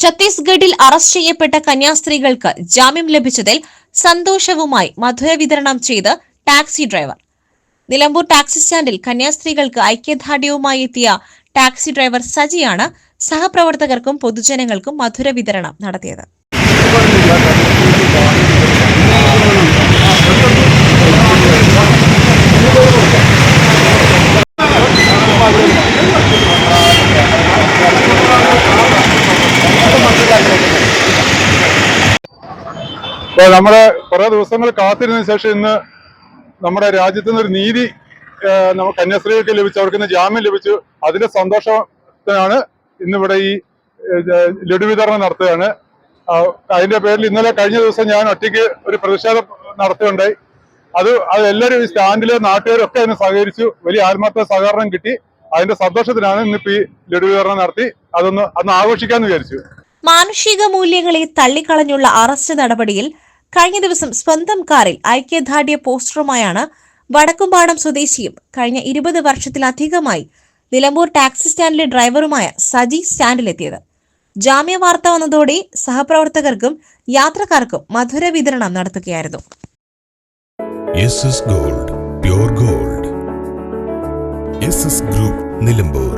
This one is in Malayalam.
ഛത്തീസ്ഗഡിൽ അറസ്റ്റ് ചെയ്യപ്പെട്ട കന്യാസ്ത്രീകൾക്ക് ജാമ്യം ലഭിച്ചതിൽ സന്തോഷവുമായി മധുര വിതരണം ചെയ്ത് ടാക്സി ഡ്രൈവർ. നിലമ്പൂർ ടാക്സി സ്റ്റാൻഡിൽ കന്യാസ്ത്രീകൾക്ക് ഐക്യദാർഢ്യവുമായി എത്തിയ ടാക്സി ഡ്രൈവർ സജിയാണ് സഹപ്രവർത്തകർക്കും പൊതുജനങ്ങൾക്കും മധുര വിതരണം നടത്തിയത്. അപ്പോൾ നമ്മൾ കുറെ ദിവസങ്ങൾ കാത്തിരുന്ന ശേഷം ഇന്ന് നമ്മുടെ രാജ്യത്ത് നിന്നൊരു നീതി കന്യാസ്ത്രീകൾക്ക് ലഭിച്ചു അവർക്ക് ഇന്ന് ജാമ്യം ലഭിച്ചു. അതിന്റെ സന്തോഷത്തിനാണ് ഇന്നിവിടെ ഈ ലഡു വിതരണം നടത്തുകയാണ്. അതിന്റെ പേരിൽ ഇന്നലെ കഴിഞ്ഞ ദിവസം ഞാൻ ഒറ്റയ്ക്ക് ഒരു പ്രതിഷേധം നടത്തുകയുണ്ടായി. അത് അത് എല്ലാവരും ഈ സ്റ്റാൻഡിലെ നാട്ടുകാരും ഒക്കെ അതിന് സഹകരിച്ചു. വലിയ ആത്മാർത്ഥ സഹകരണം കിട്ടി. അതിന്റെ സന്തോഷത്തിനാണ് ഇന്നിപ്പോ ഈ ലഡു വിതരണം നടത്തി. അതൊന്ന് അന്ന് ആഘോഷിക്കാന്ന് വിചാരിച്ചു. മാനുഷിക മൂല്യങ്ങളെ തള്ളിക്കളഞ്ഞുള്ള അറസ്റ്റ് നടപടിയിൽ കഴിഞ്ഞ ദിവസം സ്വന്തം കാറിൽ ഐക്യദാർഢ്യ പോസ്റ്ററുമായാണ് വടക്കുംപാടം സ്വദേശിയും കഴിഞ്ഞ ഇരുപത് വർഷത്തിലധികമായി നിലമ്പൂർ ടാക്സി സ്റ്റാൻഡിലെ ഡ്രൈവറുമായ സജി സ്റ്റാൻഡിലെത്തിയത്. ജാമ്യ വാർത്ത വന്നതോടെ സഹപ്രവർത്തകർക്കും യാത്രക്കാർക്കും മധുര വിതരണം നടത്തുകയായിരുന്നു. Gold gold group Nilambur